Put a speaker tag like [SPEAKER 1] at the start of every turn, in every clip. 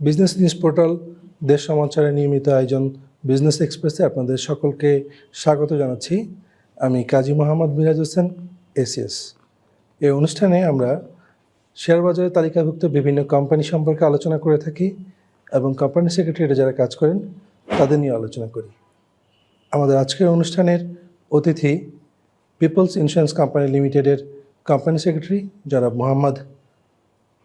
[SPEAKER 1] Business news portal দেশ সমাচারের নিয়মিত আয়োজন বিজনেস এক্সপ্রেসে আপনাদের সকলকে স্বাগত জানাচ্ছি। আমি কাজী মোহাম্মদ মিরাজ হোসেন এসিএস এই অনুষ্ঠানে আমরা শেয়ার বাজারে তালিকাভুক্ত বিভিন্ন কোম্পানি সম্পর্কে আলোচনা করে থাকি এবং কোম্পানি সেক্রেটারিরা যারা কাজ করেন, তাদের নিয়ে আলোচনা করি। আমাদের আজকের অনুষ্ঠানের অতিথি পিপলস ইন্স্যুরেন্স কোম্পানি লিমিটেডের কোম্পানি সেক্রেটারি যারা মোহাম্মদ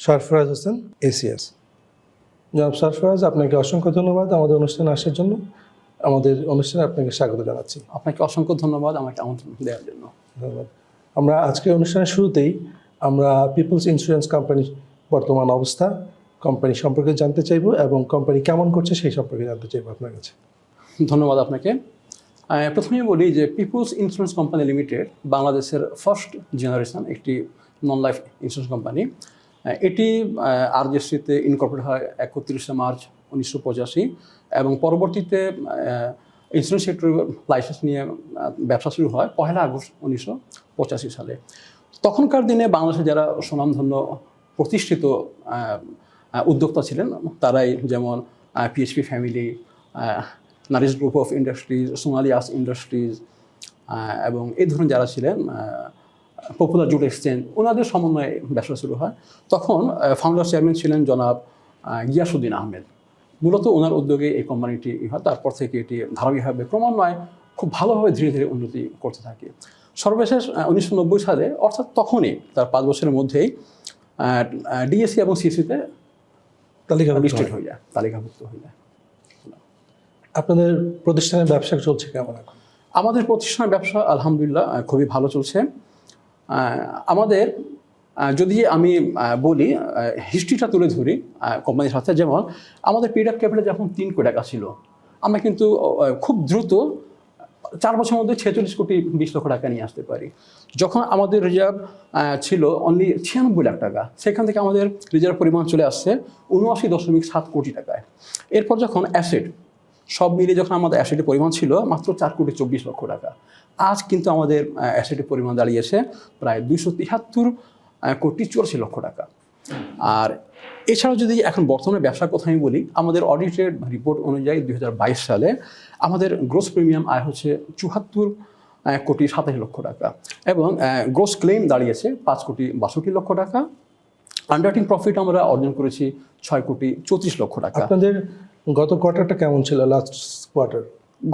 [SPEAKER 1] সরফরাজ হোসেন এসিএস জনাব সরফরাজ আপনাকে অসংখ্য ধন্যবাদ আমাদের অনুষ্ঠানে আসার জন্য। আমাদের অনুষ্ঠানে আপনাকে স্বাগত জানাচ্ছি।
[SPEAKER 2] আপনাকে অসংখ্য ধন্যবাদ আমাকে আমন্ত্রণ দেওয়ার জন্য।
[SPEAKER 1] ধন্যবাদ। আমরা আজকের অনুষ্ঠানের শুরুতেই আমরা পিপলস ইন্স্যুরেন্স কোম্পানির বর্তমান অবস্থা কোম্পানি সম্পর্কে জানতে চাইব এবং কোম্পানি কেমন করছে সেই সম্পর্কে জানতে চাইব আপনার কাছে।
[SPEAKER 2] ধন্যবাদ আপনাকে। প্রথমেই বলি যে পিপুলস ইন্স্যুরেন্স কোম্পানি লিমিটেড বাংলাদেশের ফার্স্ট জেনারেশন একটি নন লাইফ ইন্স্যুরেন্স কোম্পানি এটি আরজিএসসিতে ইনকর্পোরেট হয় একত্রিশে মার্চ উনিশশো পঁচাশি এবং পরবর্তীতে ইন্স্যুরেন্স সেক্টর লাইসেন্স নিয়ে ব্যবসা শুরু হয় পহেলা আগস্ট উনিশশো পঁচাশি সালে। তখনকার দিনে বাংলাদেশে যারা সুনামধন্য প্রতিষ্ঠিত উদ্যোক্তা ছিলেন, তারাই যেমন PHP family Nourish group of industries সোনালিয়াস industries এবং এই ধরনের যারা ছিলেন পপুলার জুট এক্সচেঞ্জ ওনাদের সমন্বয়ে ব্যবসা শুরু হয়। তখন ফাউন্ডার চেয়ারম্যান ছিলেন জনাব গিয়াসুদ্দিন আহমেদ। মূলত ওনার উদ্যোগে এই কোম্পানিটি হয় তারপর থেকে এটি ধারাবাহিকভাবে ক্রমান্বয়ে খুব ভালোভাবে ধীরে ধীরে উন্নতি করতে থাকে। সর্বশেষ উনিশশো নব্বই সালে অর্থাৎ তখনই তার পাঁচ বছরের মধ্যেই ডিএসসি এবং সিসিতে
[SPEAKER 1] তালিকা
[SPEAKER 2] লিস্টেড হয়ে। যায় তালিকাভুক্ত হয়ে যায়।
[SPEAKER 1] আপনাদের প্রতিষ্ঠানের ব্যবসা চলছে কেমন এখন?
[SPEAKER 2] আমাদের প্রতিষ্ঠানের ব্যবসা আলহামদুলিল্লাহ খুবই ভালো চলছে। আমাদের যদি আমি বলি হিস্ট্রিটা তুলে ধরি কোম্পানির সাথে, যেমন আমাদের পেড আপ ক্যাপিটাল যখন তিন কোটি টাকা ছিল, আমরা কিন্তু খুব দ্রুত চার বছরের মধ্যে ছেচল্লিশ কোটি, বিশ লক্ষ টাকা নিয়ে আসতে পারি। যখন আমাদের রিজার্ভ ছিল অনলি ছিয়ানব্বই লাখ টাকা, সেখান থেকে আমাদের রিজার্ভ পরিমাণ চলে আসছে উনআশি দশমিক সাত কোটি টাকায়। এরপর যখন অ্যাসেট সব মিলিয়ে যখন আমাদের অ্যাসেটের পরিমাণ ছিল মাত্র চার কোটি চব্বিশ লক্ষ টাকা। আজ কিন্তু আমাদের অ্যাসেটের পরিমাণ দাঁড়িয়েছে প্রায় দুইশো তিয়াত্তর কোটি চুরাশি লক্ষ টাকা। আর এছাড়াও যদি এখন বর্তমানে ব্যবসার কথা আমি বলি, আমাদের অডিটেড রিপোর্ট অনুযায়ী দুই হাজার বাইশ সালে আমাদের গ্রোস প্রিমিয়াম আয় হচ্ছে চুয়াত্তর কোটি সাতাশ লক্ষ টাকা এবং গ্রোস ক্লেম দাঁড়িয়েছে পাঁচ কোটি বাষট্টি লক্ষ টাকা। আন্ডারটিং প্রফিট আমরা অর্জন করেছি ছয় কোটি চৌত্রিশ লক্ষ টাকা।
[SPEAKER 1] আপনাদের গত কোয়ার্টারটা কেমন ছিল লাস্ট কোয়ার্টার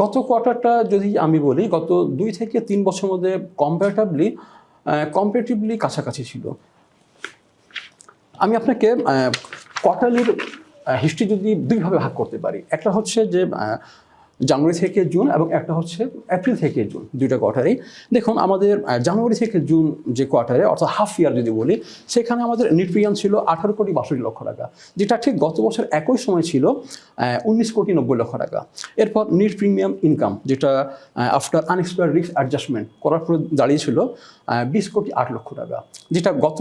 [SPEAKER 2] গত কোয়ার্টারটা যদি আমি বলি, গত দুই থেকে তিন বছর মধ্যে কম্পারেটিভলি কম্পারেটিভলি কাছাকাছি ছিল। আমি আপনাকে কোয়ার্টারলির হিস্ট্রি যদি দুইভাবে ভাগ করতে পারি। একটা হচ্ছে যে জানুয়ারি থেকে জুন এবং একটা হচ্ছে এপ্রিল থেকে জুন, দুইটা কোয়ার্টারে দেখুন, আমাদের জানুয়ারি থেকে জুন যে কোয়ার্টারে অর্থাৎ হাফ ইয়ার যদি বলি, সেখানে আমাদের প্রিমিয়াম ছিল আঠারো কোটি বাষট্টি লক্ষ টাকা, যেটা ঠিক গত বছর একই সময় ছিল উনিশ কোটি নব্বই লক্ষ টাকা। এরপর নেট প্রিমিয়াম ইনকাম যেটা আফটার আনএক্সপায়ার্ড রিস্ক অ্যাডজাস্টমেন্ট করার পরে দাঁড়িয়েছিল বিশ কোটি আট লক্ষ টাকা, যেটা গত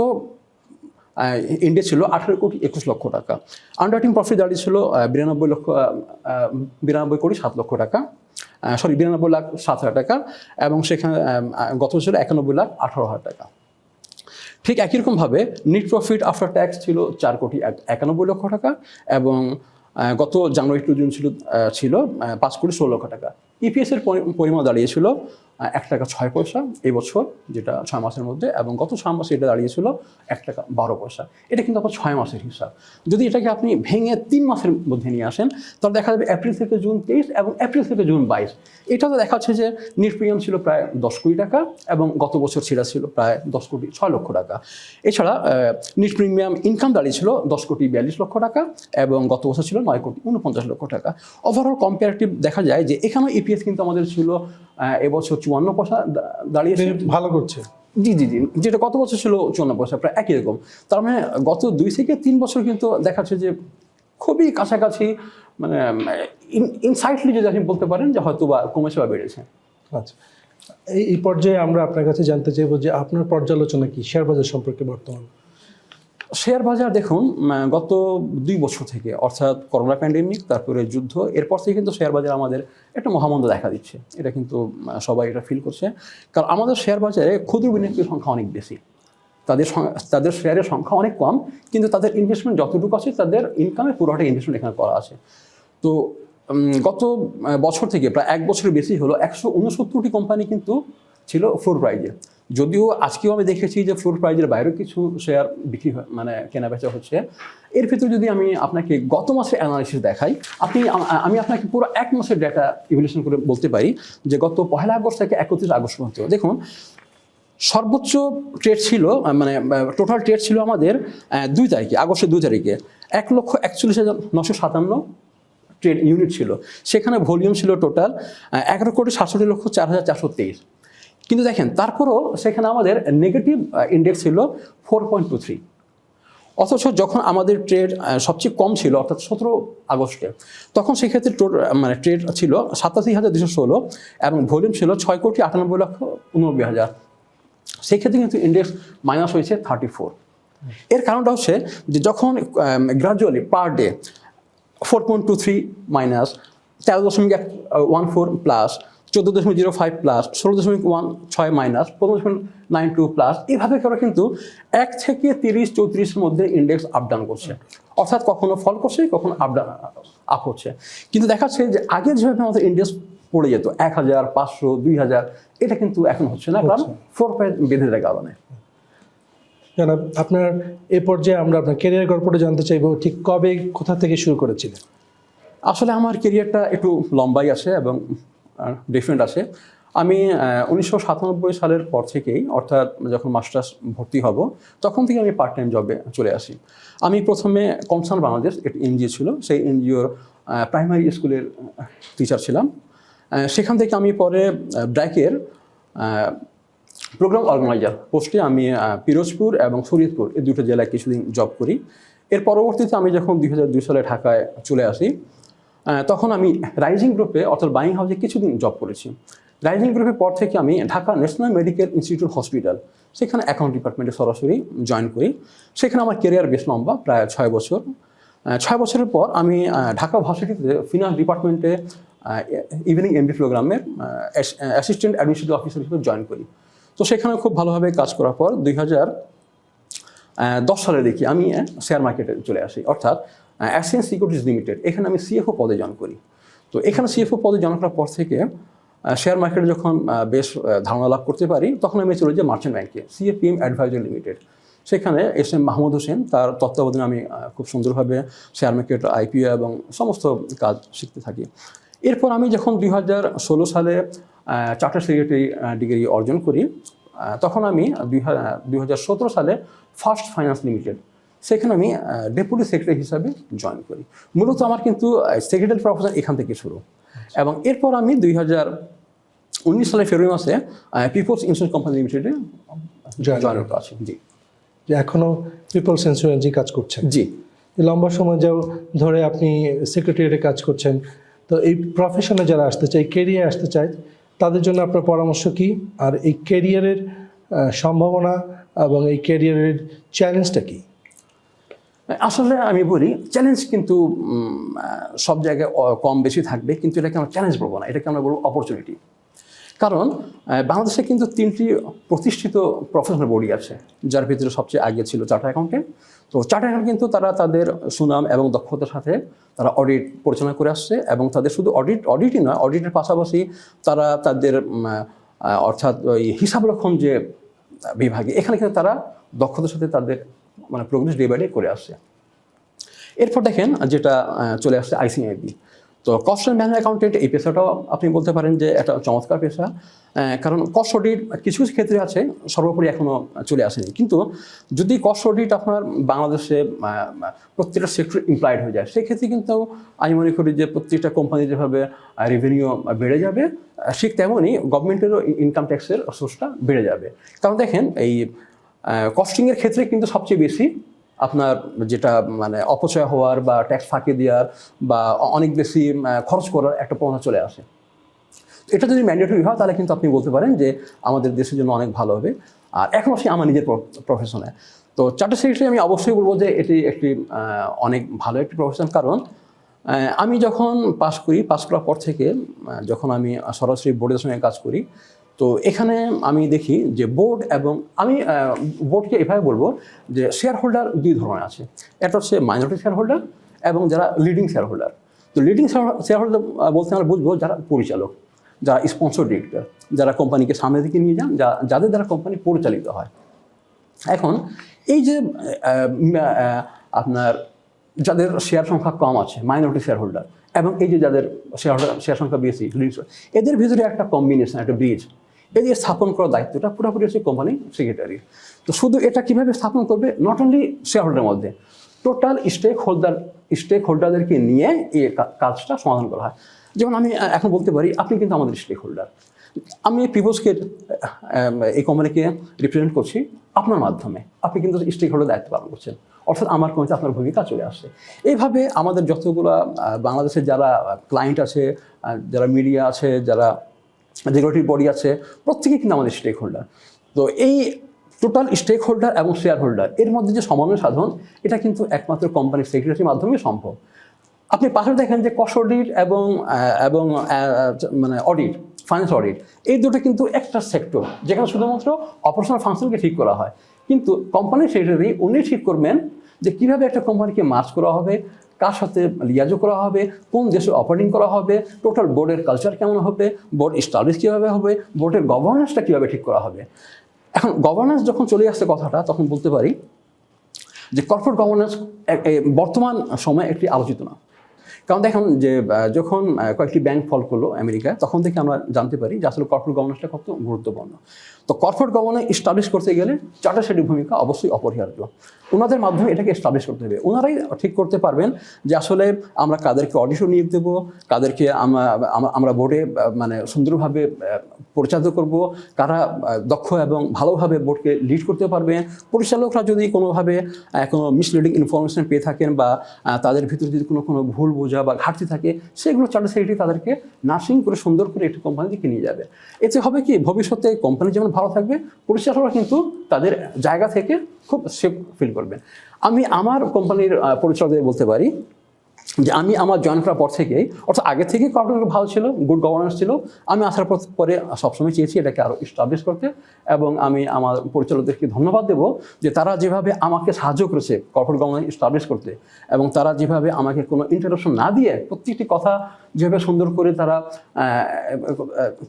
[SPEAKER 2] ইন্ডিয়া ছিল আঠারো কোটি একুশ লক্ষ টাকা। আন্ডারটিং প্রফিট দাঁড়িয়েছিল বিরানব্বই লক্ষ বিরানব্বই কোটি সাত লক্ষ টাকা। সরি বিরানব্বই লাখ সাত হাজার টাকা এবং সেখানে গত বছর একানব্বই লাখ আঠারো হাজার টাকা। ঠিক একই রকমভাবে নেট প্রফিট আফটার ট্যাক্স ছিল চার কোটি একানব্বই লক্ষ টাকা এবং গত জানুয়ারি টু জুন ছিল ছিল পাঁচ কোটি ষোলো লক্ষ টাকা। ইপিএস এর পরি- পরিমাণ দাঁড়িয়েছিল এক টাকা ছয় পয়সা এবছর যেটা ছয় মাসের মধ্যে, এবং গত ছয় মাসে এটা দাঁড়িয়েছিল এক টাকা বারো পয়সা। এটা কিন্তু আপনার ছয় মাসের হিসাব। যদি এটাকে আপনি ভেঙে তিন মাসের মধ্যে নিয়ে আসেন, তাহলে দেখা যাবে এপ্রিল থেকে জুন তেইশ এবং এপ্রিল থেকে জুন বাইশ। এটা তো দেখা যাচ্ছে যে নেট প্রিমিয়াম ছিল প্রায় দশ কোটি টাকা এবং গত বছর সেটা ছিল প্রায় দশ কোটি, ছয় লক্ষ টাকা। এছাড়া নেট প্রিমিয়াম ইনকাম দাঁড়িয়েছিল দশ কোটি বিয়াল্লিশ লক্ষ টাকা এবং গত বছর ছিল নয় কোটি উনপঞ্চাশ লক্ষ টাকা। ওভারঅল কম্পারেটিভ দেখা যায় যে এখানেও ইপিএস কিন্তু আমাদের ছিল এবছর চুয়ান্ন পয়সা দা- দাঁড়িয়েছে।
[SPEAKER 1] ভালো করছে।
[SPEAKER 2] জি জি জি। যেটা গত বছর ছিল চুয়ান্ন পয়সা? প্রায় একই রকম। তার মানে গত দুই থেকে তিন বছর কিন্তু দেখাচ্ছে যে খুবই কাছাকাছি মানে ইনসাইটলি যদি আপনি বলতে পারেন যে হয়তো বা কমেছে বা বেড়েছে।
[SPEAKER 1] আচ্ছা। এই এই পর্যায়ে আমরা আপনার কাছে জানতে চাইব যে আপনার পর্যালোচনা কি শেয়ার বাজার সম্পর্কে বর্তমান?
[SPEAKER 2] শেয়ার বাজার দেখুন গত দুই বছর থেকে, অর্থাৎ করোনা প্যান্ডেমিক তারপরে যুদ্ধ, এরপর থেকে কিন্তু শেয়ার বাজার আমাদের একটা মহামন্দ দেখা দিচ্ছে। এটা কিন্তু সবাই এটা ফিল করছে। কারণ আমাদের শেয়ার বাজারে ক্ষুদ্র বিনিয়োগের সংখ্যা অনেক বেশি। তাদের তাদের শেয়ারের সংখ্যা অনেক কম, কিন্তু তাদের ইনভেস্টমেন্ট যতটুকু আছে, তাদের ইনকামে পুরোটা ইনভেস্টমেন্ট এখানে করা আছে। তো গত বছর থেকে, প্রায় এক বছরের বেশি হলো, একশো উনসত্তরটি কোম্পানি কিন্তু ছিল ফ্লোর প্রাইজে যদিও আজকেও আমি দেখেছি যে ফ্লোর প্রাইজের বাইরেও কিছু শেয়ার বিক্রি মানে কেনা বেচা হচ্ছে। এর ভিতরে যদি আমি আপনাকে গত মাসের অ্যানালিসিস দেখাই, আপনি আমি আপনাকে পুরো এক মাসের ডেটা ইভলিউশন করে বলতে পারি যে গত পহেলা আগস্ট থেকে একত্রিশ আগস্ট পর্যন্ত। দেখুন, সর্বোচ্চ ট্রেড ছিল মানে টোটাল ট্রেড ছিল আমাদের দুই তারিখে, আগস্টের দুই তারিখে। এক লক্ষ একচল্লিশ হাজার নশো সাতান্ন ট্রেড ইউনিট ছিল। সেখানে ভলিউম ছিল টোটাল এগারো কোটি সাতষট্টি লক্ষ চার হাজার চারশো তেইশ। কিন্তু দেখেন, তারপরও সেখানে আমাদের নেগেটিভ ইন্ডেক্স ছিল ফোর পয়েন্ট টু থ্রি অথচ যখন আমাদের ট্রেড সবচেয়ে কম ছিল, অর্থাৎ সতেরো আগস্টে, তখন সেক্ষেত্রে টোট- মানে ট্রেড ছিল সাতাশি হাজার দুশো ষোলো এবং ভলিউম ছিল ছয় কোটি আটানব্বই লক্ষ উনব্বই হাজার। সেক্ষেত্রে কিন্তু ইন্ডেক্স মাইনাস হয়েছে থার্টি ফোর এর কারণটা হচ্ছে যে যখন gradually per day four point two three minus তেরো দশমিক এক ওয়ান ফোর প্লাস চোদ্দ দশমিক জিরো ফাইভ প্লাস ষোলো দশমিক ওয়ান ছয় মাইনাস পনেরো দশমিক নাইন টু প্লাস এইভাবে করে কিন্তু এক থেকে তিরিশ চৌত্রিশের মধ্যে ইন্ডেক্স আপ ডাউন করছে। অর্থাৎ কখনো ফল করছে কখনো আপ ডাউন আপ হচ্ছে। কিন্তু দেখাচ্ছে যে আগে যেভাবে আমাদের ইন্ডেক্স পড়ে যেত এক হাজার পাঁচশো দুই হাজার এটা কিন্তু এখন হচ্ছে না কারণ ফোর পয়েন্ট বেঁধে দেওয়ার কারণে।
[SPEAKER 1] জানাব আপনার এ পর্যায়ে আমরা আপনার ক্যারিয়ার গল্পটা জানতে চাইব ঠিক কবে কোথা থেকে শুরু করেছিলেন?
[SPEAKER 2] আসলে আমার কেরিয়ারটা একটু লম্বাই আছে এবং ডিফারেন্ট আছে। আমি উনিশশো সাতানব্বই সালের পর থেকেই, অর্থাৎ যখন মাস্টার্স ভর্তি হব, তখন থেকে আমি পার্ট টাইম জবে চলে আসি। আমি প্রথমে কনসার্ন বাংলাদেশ একটি এনজিও ছিল, সেই এনজিওর প্রাইমারি স্কুলের টিচার ছিলাম। সেখান থেকে আমি পরে ব্র্যাকের প্রোগ্রাম অর্গানাইজার পোস্টে আমি পিরোজপুর এবং শরীয়তপুর এই দুটো জেলায় কিছুদিন জব করি। এর পরবর্তীতে আমি যখন দুই হাজার দুই সালে ঢাকায় চলে আসি তখন আমি রাইজিং গ্রুপে অর্থাৎ বাইং হাউসে কিছুদিন জব করেছি। রাইজিং গ্রুপের পর থেকে আমি Dhaka national medical institute hospital সেখানে অ্যাকাউন্ট ডিপার্টমেন্টে সরাসরি জয়েন করি। সেখানে আমার কেরিয়ার বেশ লম্বা, প্রায় ছয় বছর। ছয় বছরের পর আমি ঢাকা ভার্সিটিতে ফিনান্স ডিপার্টমেন্টে ইভিনিং এমডি প্রোগ্রামের অ্যাসিস্ট্যান্ট অ্যাডমিনিস্ট্রেটিভ অফিসার হিসেবে জয়েন করি। তো সেখানে খুব ভালোভাবে কাজ করার পর দুই হাজার দশ সালে দেখি আমি শেয়ার মার্কেটে চলে আসি। অর্থাৎ অ্যাসিয়ান সিকিউরিটিজ লিমিটেড এখানে আমি সিএফও পদে জয়েন করি। তো এখানে সিএফও পদে জয়েন করার পর থেকে শেয়ার মার্কেটে যখন বেশ ধারণা লাভ করতে পারি, তখন আমি চলে যাই মার্চেন্ট ব্যাংকে সিএপিএম অ্যাডভাইজার লিমিটেড সেখানে এস এম মাহমুদ হোসেন তার তত্ত্বাবধানে আমি খুব সুন্দরভাবে শেয়ার মার্কেট আইপিও এবং সমস্ত কাজ শিখতে থাকি। এরপর আমি যখন দুই হাজার ষোলো সালে চার্টার সেক্রেটারি ডিগ্রি অর্জন করি তখন আমি দুই সালে ফার্স্ট ফাইন্যান্স লিমিটেড সেখানে আমি ডেপুটি সেক্রেটারি হিসাবে জয়েন করি। মূলত আমার কিন্তু সেক্রেটারি প্রফেশন এখান থেকে শুরু। এবং এরপর আমি দুই হাজার উনিশ সালে ফেব্রুয়ারি মাসে পিপলস ইন্স্যুরেন্স কোম্পানি লিমিটেডে জয়েন আছি জি।
[SPEAKER 1] যে এখনও পিপলস ইন্স্যুরেন্সই কাজ করছেন।
[SPEAKER 2] জি।
[SPEAKER 1] লম্বা সময় যাও ধরে আপনি সেক্রেটারিয়েটে কাজ করছেন। তো এই প্রফেশনে যারা আসতে চায় কেরিয়ারে আসতে চায় তাদের জন্য আপনার পরামর্শ কি? আর এই কেরিয়ারের সম্ভাবনা এবং এই কেরিয়ারের চ্যালেঞ্জটা কি?
[SPEAKER 2] আসলে আমি বলি চ্যালেঞ্জ কিন্তু সব জায়গায় কম বেশি থাকবে, কিন্তু এটাকে আমরা চ্যালেঞ্জ বলব না, এটাকে আমরা বলব অপরচুনিটি কারণ বাংলাদেশে কিন্তু তিনটি প্রতিষ্ঠিত প্রফেশনাল বডি আছে, যার ভিতরে সবচেয়ে আগে ছিল চার্টার অ্যাকাউন্টেন্ট। তো চার্টার অ্যাকাউন্ট কিন্তু তারা তাদের সুনাম এবং দক্ষতার সাথে তারা অডিট পরিচালনা করে আসছে এবং তাদের শুধু অডিট অডিটই নয় অডিটের পাশাপাশি তারা তাদের অর্থাৎ ওই হিসাবরক্ষণ যে বিভাগে, এখানে কিন্তু তারা দক্ষতার সাথে তাদের মানে প্রোগ্রেস ডে বাই ডে করে আসছে। এরপর দেখেন যেটা চলে আসছে আইসিআইবি তো কস্ট অ্যান্ড ম্যানেজ অ্যাকাউন্টেন্ট এই পেশাটাও আপনি বলতে পারেন যে একটা চমৎকার পেশা। কারণ কস্ট অডিট কিছু কিছু ক্ষেত্রে আছে, সর্বোপরি এখনও চলে আসেনি। কিন্তু যদি কস্ট অডিট আপনার বাংলাদেশে প্রত্যেকটা সেক্টর ইমপ্লয়েড হয়ে যায়, সেক্ষেত্রে কিন্তু আমি মনে করি যে প্রত্যেকটা কোম্পানি যেভাবে রেভিনিউ বেড়ে যাবে ঠিক তেমনই গভর্নমেন্টেরও ইনকাম ট্যাক্সের সোর্সটা বেড়ে যাবে। কারণ দেখেন এই কস্টিংয়ের ক্ষেত্রে কিন্তু সবচেয়ে বেশি আপনার যেটা মানে অপচয় হওয়ার বা ট্যাক্স ফাঁকি দেওয়ার বা অনেক বেশি খরচ করার একটা প্রবণতা চলে আসে। এটা যদি ম্যান্ডেটরি হয়, তাহলে কিন্তু আপনি বলতে পারেন যে আমাদের দেশের জন্য অনেক ভালো হবে। আর এখন আসি আমার নিজের প্রফেশনে তো চার্টার সেক্রেটারি আমি অবশ্যই বলব যে এটি একটি অনেক ভালো একটি প্রফেশন কারণ আমি যখন পাস করি পাস করার পর থেকে যখন আমি সরাসরি বোর্ডের সঙ্গে কাজ করি তো এখানে আমি দেখি যে বোর্ড এবং আমি বোর্ডকে এভাবে বলব যে শেয়ার হোল্ডার দুই ধরনের আছে। একটা হচ্ছে মাইনরিটি শেয়ার হোল্ডার এবং যারা লিডিং শেয়ার হোল্ডার তো লিডিং শেয়ার হোল্ডার বলতে আমরা বুঝব যারা পরিচালক, যারা স্পন্সর ডিরেক্টর যারা কোম্পানিকে সামনের দিকে নিয়ে যান, যা, যাদের দ্বারা কোম্পানি পরিচালিত হয়। এখন এই যে আপনার যাদের শেয়ার সংখ্যা কম আছে মাইনরিটি শেয়ার হোল্ডার এবং এই যে যাদের শেয়ার হোল্ডার শেয়ার সংখ্যা বেশি এদের ভিতরে একটা কম্বিনেশন একটা ব্রিজ এদের স্থাপন করার দায়িত্বটা পুরোপুরি হচ্ছে কোম্পানি সেক্রেটারি তো শুধু এটা কীভাবে স্থাপন করবে? নট অনলি শেয়ার হোল্ডারের মধ্যে টোটাল স্টেক হোল্ডার স্টেক হোল্ডারদেরকে নিয়ে এই কাজটা সমাধান করা হয়। যেমন আমি এখন বলতে পারি, আপনি কিন্তু আমাদের স্টেক হোল্ডার আমি পিপোসকে এই কোম্পানিকে রিপ্রেজেন্ট করছি আপনার মাধ্যমে। আপনি কিন্তু স্টেক হোল্ডার দায়িত্ব পালন করছেন। অর্থাৎ আমার কোম্পানিতে আপনার ভূমিকা চলে আসছে। এইভাবে আমাদের যতগুলো বাংলাদেশের যারা ক্লায়েন্ট আছে যারা মিডিয়া আছে, যারা রেগুলেটরি বডি আছে, প্রত্যেকেই কিন্তু আমাদের স্টেক হোল্ডার তো এই টোটাল স্টেক হোল্ডার এবং শেয়ার হোল্ডার এর মধ্যে যে সমন্বয় সাধন, এটা কিন্তু একমাত্র কোম্পানির সেক্রেটারির মাধ্যমে সম্ভব। আপনি পাশে দেখেন যে কস অডিট এবং এবং মানে অডিট ফাইন্যান্স অডিট এই দুটো কিন্তু একটা সেক্টর যেখানে শুধুমাত্র অপারেশনাল ফাংশনকে ঠিক করা হয়। কিন্তু কোম্পানির সেক্রেটারি উনি ঠিক করবেন যে কীভাবে একটা কোম্পানিকে মার্চ করা হবে কার সাথে লিয়াজো করা হবে, কোন দেশে অপারেটিং করা হবে টোটাল বোর্ডের কালচার কেমন হবে বোর্ড স্টাবলিশ কীভাবে হবে বোর্ডের গভর্নেন্সটা কীভাবে ঠিক করা হবে। এখন গভর্নেন্স যখন চলে আসছে কথাটা, তখন বলতে পারি যে কর্পোরেট গভর্নেন্স বর্তমান সময়ে একটি আলোচিত না। কারণ দেখুন যে যখন কয়েকটি ব্যাংক ফল করল আমেরিকায়, তখন থেকে আমরা জানতে পারি যে আসলে কর্পোরেট গভর্নেন্সটা কত গুরুত্বপূর্ণ। তো কর্পোরেট গভর্নেন্স স্টাবলিশ করতে গেলে চার্টার ভূমিকা অবশ্যই অপরিহার্য। ওনাদের মাধ্যমে এটাকে স্টাবলিশ করতে হবে। ওনারাই ঠিক করতে পারবেন যে আসলে আমরা কাদেরকে অডিশন নিয়োগ দেবো, কাদেরকে আমরা বোর্ডে মানে সুন্দরভাবে পরিচালিত করব, কারা দক্ষ এবং ভালোভাবে বোর্ডকে লিড করতে পারবে। পরিচালকরা যদি কোনোভাবে কোনো মিসলিডিং ইনফরমেশন পেয়ে থাকেন বা তাদের ভিতরে যদি কোনো কোনো ভুল বোঝা বা ঘাটতি থাকে, সেগুলো চার্টার সেক্রেটারি তাদেরকে নার্সিং করে সুন্দর করে একটি কোম্পানি দিকে নিয়ে যাবে। এতে হবে কি, ভবিষ্যতে কোম্পানি যেমন ভালো থাকবে, পরিচালকরা কিন্তু তাদের জায়গা থেকে খুব সেফ ফিল করবেন আমি আমার কোম্পানির পরিচালকদের বলতে পারি যে আমি আমার জয়েন করার পর থেকেই, অর্থাৎ আগে থেকেই কর্পোরেট ভালো ছিল গুড গভর্নেন্স ছিল, আমি আসার পর পরে সবসময় চেয়েছি এটাকে আরও স্টাবলিশ করতে এবং আমি আমার পরিচালকদেরকে ধন্যবাদ দেব যে তারা যেভাবে আমাকে সাহায্য করেছে কর্পোরেট গভর্নেন্স স্টাবলিশ করতে এবং তারা যেভাবে আমাকে কোনো ইন্টারাপশন না দিয়ে প্রত্যেকটি কথা যেভাবে সুন্দর করে তারা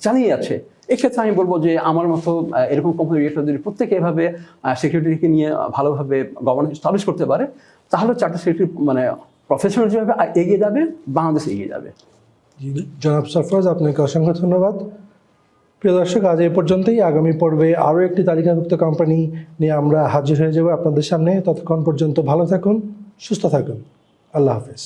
[SPEAKER 2] চালিয়ে যাচ্ছে, এক্ষেত্রে আমি বলব যে আমার মতো এরকম কোম্পানি যদি প্রত্যেকে এভাবে সেক্রেটারিকে নিয়ে ভালোভাবে গভর্নেন্স স্টাবলিশ করতে পারে, তাহলে চারটা সেক্রেটারি মানে প্রফেশনাল যেভাবে এগিয়ে যাবে, বাংলাদেশ এগিয়ে যাবে।
[SPEAKER 1] জনাব সরফরাজ, আপনাকে অসংখ্য ধন্যবাদ। প্রিয় দর্শক, আজ এই পর্যন্তই। আগামী পর্বে আরও একটি তালিকাভুক্ত কোম্পানি নিয়ে আমরা হাজির হয়ে যাব আপনাদের সামনে। ততক্ষণ পর্যন্ত ভালো থাকুন, সুস্থ থাকুন। আল্লাহ হাফেজ।